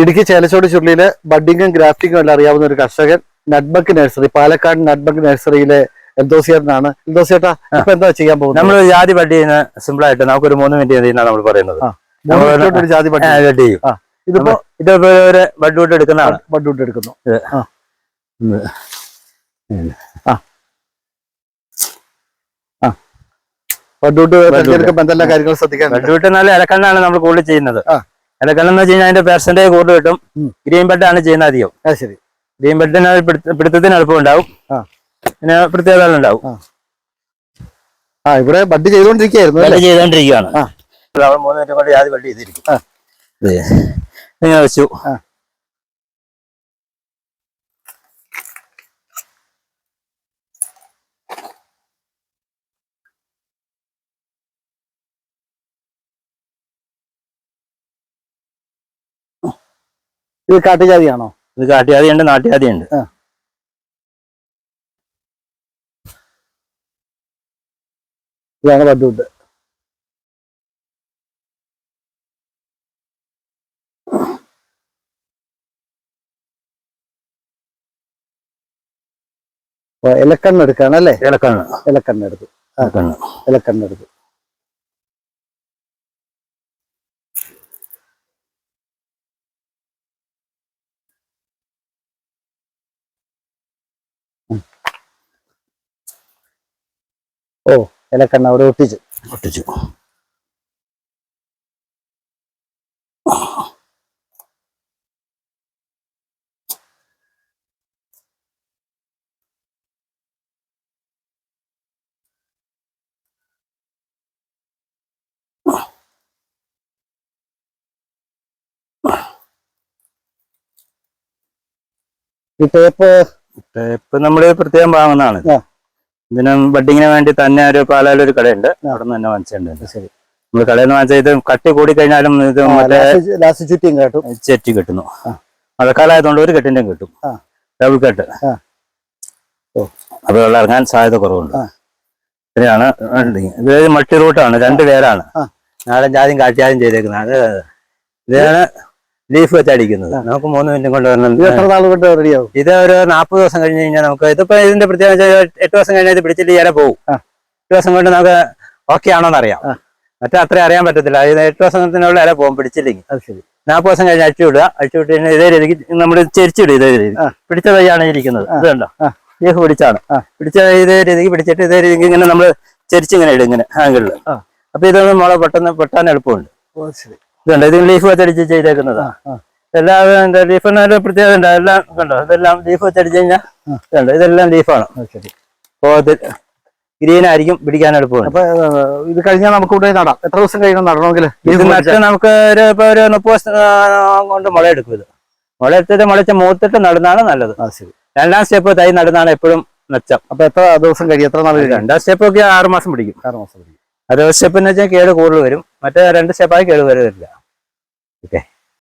ഇടുക്കി ചേലച്ചോട് ചുരുളിയിലെ ബഡിങ്ങും ഗ്രാഫ്റ്റിങ്ങും എല്ലാം അറിയാവുന്ന ഒരു കർഷകൻ നട്ബക്ക് നഴ്സറി പാലക്കാട് നട്ബക്ക് നഴ്സറിയിലെ എൽദോസിയേട്ടനാണ് എൽദോസിയേട്ടാ ഇപ്പൊ എന്താ ചെയ്യാൻ പോകുന്നത്? നമ്മൾ ജാതി ബഡ് ചെയ്യുന്ന സിമ്പിൾ ആയിട്ട് നമുക്ക് ഒരു മൂന്ന് മിനിറ്റ് ചെയ്യുന്നതാണ് നമ്മൾ പറയുന്നത്. ഒരു ജാതി ബഡ് ചെയ്യും. ഇതിപ്പോ ഇതിപ്പോ ഒരു ബഡ് വുഡ് എടുക്കുന്നതാണ്. ബഡ് വുഡ് എടുക്കുന്നു. ബഡ് തിരഞ്ഞെടുക്കുമ്പോ എന്തെല്ലാം കാര്യങ്ങൾ ശ്രദ്ധിക്കാനുണ്ട് ബഡ് വുഡ് നല്ല ഇലക്കണ്ണാണ് നമ്മൾ കൂടുതൽ ചെയ്യുന്നത്. ഇലക്കണ്ണം എന്ന് വെച്ച് കഴിഞ്ഞാൽ അതിന്റെ പെർസെന്റേജ് കൂടുതൽ കിട്ടും. ഗ്രീൻ ബെഡ് ആണ് ചെയ്യുന്നത് അധികം. ആ ശരി. ഗ്രീൻ ബെഡിന് പിടുത്തത്തിന് എളുപ്പം ഉണ്ടാവും. ആ. പിന്നെ പ്രത്യേകത ഉണ്ടാവും. ആ. ഇവിടെ ബഡ് ചെയ്തോണ്ടിരിക്കുകയായിരുന്നു ബഡ് ചെയ്തോണ്ടിരിക്കുകയാണ്. ആ. മൂന്ന് മിനിറ്റ് കൊണ്ട് ജാതി ബഡ് ചെയ്തിരിക്കും. ആ. ഇങ്ങനെ വെച്ചു. ഇത് കാട്ടുജാതിയാണോ? ഇത് കാട്ടുജാതിയുണ്ട് ഉണ്ട് ഇതാണ് ബഡ് വുഡ് ഇലക്കണ്ണ് അല്ലേ? ഇലക്കണ്ണ് ഇലക്കണ്ണ് എടുത്തു ഇലക്കണ്ണ് ഇലക്കണ്ണ് ഓ ഇലക്കണ്ണ അവിടെ ഒട്ടിച്ചു. ഒട്ടിച്ചു. ഈ ടേപ്പ് ഇപ്പൊ നമ്മൾ പ്രത്യേകം വാങ്ങുന്നതാണ്. ഇതിന് ബഡിങ്ങിന് വേണ്ടി തന്നെ ഒരു പാലായിൽ ഒരു കടയുണ്ട്. അവിടെ നിന്ന് തന്നെ വാങ്ങിച്ചിട്ടുണ്ട് ശരി. നമ്മൾ കടയിൽ നിന്ന് വാങ്ങിച്ച ഇത് കട്ടി കൂടി കഴിഞ്ഞാലും ഇത് മറ്റേ ലാസ്റ്റ് ചുറ്റിയും കേട്ടും. ചെറ്റി കിട്ടുന്നു. മഴക്കാലമായതുകൊണ്ട് ഒരു കെട്ടിന്റെയും കിട്ടും. ഡബിൾ കെട്ട്. അപ്പൊ വെള്ളം ഇറങ്ങാൻ സാധ്യത കുറവുണ്ട്. ഇതിനാണ് ഇത് മൾട്ടി റൂട്ടാണ് രണ്ട് പേരാണ്. നാടൻ ജാതിയും കാട്ടിയാദ്യം ചെയ്തേക്കുന്നത്. ഇതാണ് ലീഫ് വെച്ച് അടിക്കുന്നത് നമുക്ക് മൂന്ന് മിനിറ്റ് കൊണ്ട് വരണം എത്ര നാൾ കൊണ്ട് റെഡിയാവും? ഇത് ഒരു നാൽപ്പത് ദിവസം കഴിഞ്ഞ് കഴിഞ്ഞാൽ നമുക്ക് ഇതിപ്പോ ഇതിന്റെ പ്രത്യേകത എട്ട് ദിവസം കഴിഞ്ഞാൽ ഇത് പിടിച്ചിട്ട് ഇയാളെ പോകും. എട്ട് ദിവസം കൊണ്ട് നമുക്ക് ഓക്കെ ആണോന്ന് അറിയാം. മറ്റേ അത്ര അറിയാൻ പറ്റത്തില്ല. ഇത് എട്ട് ദിവസത്തിനുള്ള ഇല പോകും പിടിച്ചില്ലെങ്കിൽ. അത് ശരി. നാൽപ്പത് ദിവസം കഴിഞ്ഞ് അഴിച്ചു വിടുക. അഴിച്ചു വിട്ട് കഴിഞ്ഞാൽ ഇതേ രീതിക്ക് നമ്മൾ ചെരിച്ചിടും ഇതേ രീതി. പിടിച്ച തൈയാണ് ഇരിക്കുന്നത്. ഇത് കണ്ടോ. ലീഫ് പിടിച്ചാണ്. പിടിച്ച ഇതേ രീതിക്ക് പിടിച്ചിട്ട് ഇതേ രീതിക്ക് ഇങ്ങനെ നമ്മൾ ചെരിച്ചിങ്ങനെ ഇടും ഇങ്ങനെ ആംഗിളിൽ. അപ്പൊ ഇതൊന്നും മുള പെട്ടെന്ന് പെട്ടാൻ എളുപ്പമുണ്ട്. ഓ ശരി. ഇതുണ്ട്. ഇത് ലീഫ് വെച്ചടിച്ച് ചെയ്തേക്കുന്നതാ. എല്ലാം എന്താ ലീഫിന് ഒരു പ്രത്യേകത ഉണ്ട്. എല്ലാം കണ്ടോ? ഇതെല്ലാം ലീഫ് വെച്ചടിച്ച് കഴിഞ്ഞാൽ ഇതെല്ലാം ലീഫാണ് ശരി. ഗ്രീൻ ആയിരിക്കും പിടിക്കാൻ എളുപ്പമാണ്. അപ്പൊ ഇത് കഴിഞ്ഞാൽ നമുക്ക് ഇവിടെ നടാം. എത്ര ദിവസം കഴിയണം നടണമെങ്കിൽ ഇത് നട്ട് നമുക്ക് ഒരു ഇപ്പൊ ഒരു മുപ്പത് ദിവസം കൊണ്ട് മുള എടുക്കും ഇത്. മുള എടുത്തിട്ട് മുളച്ച് മൂത്തിട്ട് നടുന്നതാണ് നല്ലത്. രണ്ടാം സ്റ്റെപ്പ് തൈ നടുന്നതാണ് എപ്പോഴും മെച്ചം. അപ്പൊ എത്ര ദിവസം കഴിയും? എത്ര നാൾ കഴിയും? രണ്ടാം സ്റ്റെപ്പ് ഒക്കെ ആറ് മാസം പിടിക്കും. ആറ് മാസം കഴിയും അത് സ്റ്റെപ്പ് എന്ന് വെച്ചാൽ കേട് കൂടുതൽ വരും. മറ്റേ രണ്ട് സ്റ്റെപ്പായി കേട് വരില്ല ഓക്കെ